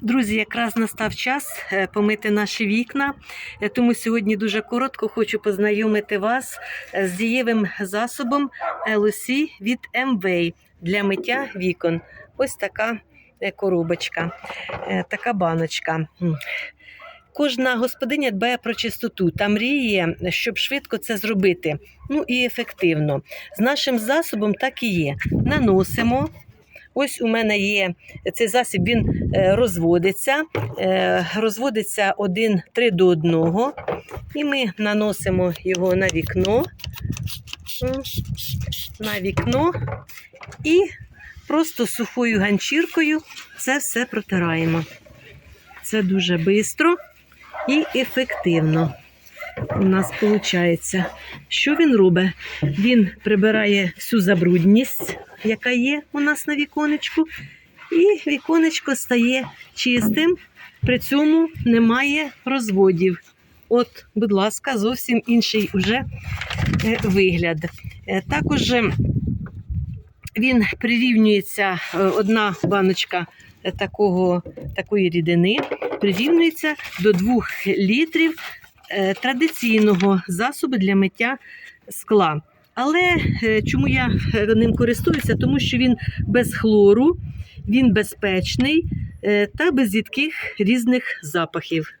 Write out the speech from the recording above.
Друзі, якраз настав час е, помити наші вікна, Е, тому сьогодні дуже коротко хочу познайомити вас е, з дієвим засобом LOC від MWay для миття вікон. Ось така коробочка, така баночка. Кожна господиня дбає про чистоту та мріє, щоб швидко це зробити. Ну і ефективно. З нашим засобом так і є. Наносимо. Ось у мене є цей засіб, він е, розводиться, е, розводиться 1 3 до 1. І ми наносимо його на вікно, на вікно і просто сухою ганчіркою це все протираємо. Це дуже швидко і ефективно. У нас виходить. Що він робить? Він прибирає всю забрудність, яка є у нас на віконечку, і віконечко стає чистим, при цьому немає розводів. От, будь ласка, зовсім інший уже е, вигляд. Е, Також е, він прирівнюється, одна баночка такого, такої рідини прирівнюється до 2 літрів традиційного засобу для миття скла. Але е, чому я е, ним користуюся? Тому що він без хлору, він безпечний е, та без їдких різних запахів.